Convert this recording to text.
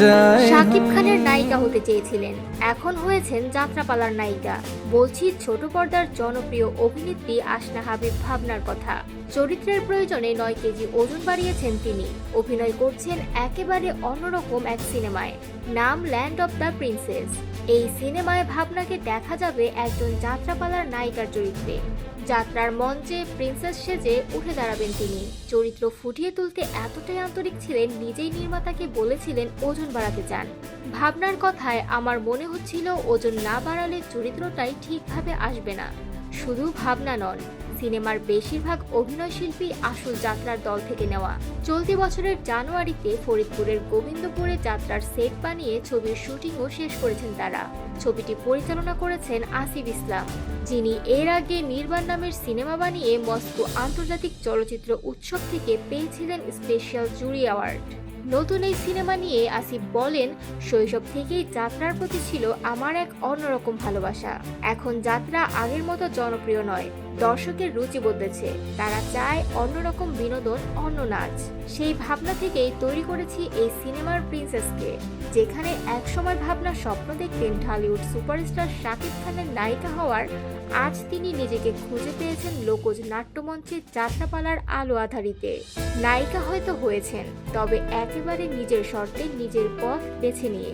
যায়। শাকিব খানের নায়িকা হতে চেয়েছিলেন। এখন হয়েছেন যাত্রাপালার নায়িকা। বলছি, ছোট পর্দার জনপ্রিয় অভিনেত্রী আসনা হাবিব ভাবনার কথা। চরিত্রের প্রয়োজনে নয় কেজি ওজন বাড়িয়েছেন তিনি। অভিনয় করছেন একেবারে অন্যরকম এক সিনেমায়। নাম ল্যান্ড অফ দ্য প্রিন্সেস এই সিনেমায় ভাবনাকে দেখা যাবে একজন যাত্রাপালার নায়িকার চরিত্রে। যাত্রার মঞ্চে প্রিন্সেস সেজে উঠে দাঁড়াবেন তিনি। চরিত্র ফুটিয়ে তুলতে এতটাই আন্তরিক ছিলেন, নিজেই নির্মাতাকে বলেছিলেন, ওজন বাড়াতে চান। ভাবনার কথায় আমার মনে হচ্ছিল ওজন না বাড়ালে চরিত্রটাই ঠিকভাবে আসবে না। শুধু ভাবনা নন, সিনেমার বেশিরভাগ অভিনয় শিল্পী আসল যাত্রার দল থেকে নেওয়া। চলতি বছরের জানুয়ারিতে ফরিদপুরের গোবিন্দপুরে যাত্রার সেট বানিয়ে ছবির শুটিংও শেষ করেছেন তারা। ছবিটি পরিচালনা করেছেন আসিফ ইসলাম, যিনি এর আগে নির্বাণ নামের সিনেমা বানিয়ে মস্কো আন্তর্জাতিক চলচ্চিত্র উৎসব থেকে পেয়েছিলেন স্পেশাল জুরি অ্যাওয়ার্ড। নতুন এই সিনেমা নিয়ে আসিফ বলেন, শৈশব থেকেই যাত্রার প্রতি ছিল আমার এক অন্যরকম ভালোবাসা। এখন যাত্রা আগের মতো জনপ্রিয় নয়, দর্শকের রুচি বদলেছে। তারা চায় অন্যরকম বিনোদন, অন্য নাচ। সেই ভাবনা থেকেই তৈরি করেছি এই সিনেমার প্রিন্সেসকে, যেখানে একসময় ভাবনা স্বপ্ন দেখতেন ঢালিউড সুপারস্টার শাকিব খানের নায়িকা হওয়ার। আজ তিনি নিজেকে খুঁজে পেয়েছেন লোকজ নাট্যমঞ্চে যাত্রাপালার আলো আধারিতে। নায়িকা হয়তো হয়েছেন, তবে একেবারে নিজের শর্তে নিজের পথ বেছে নিয়ে।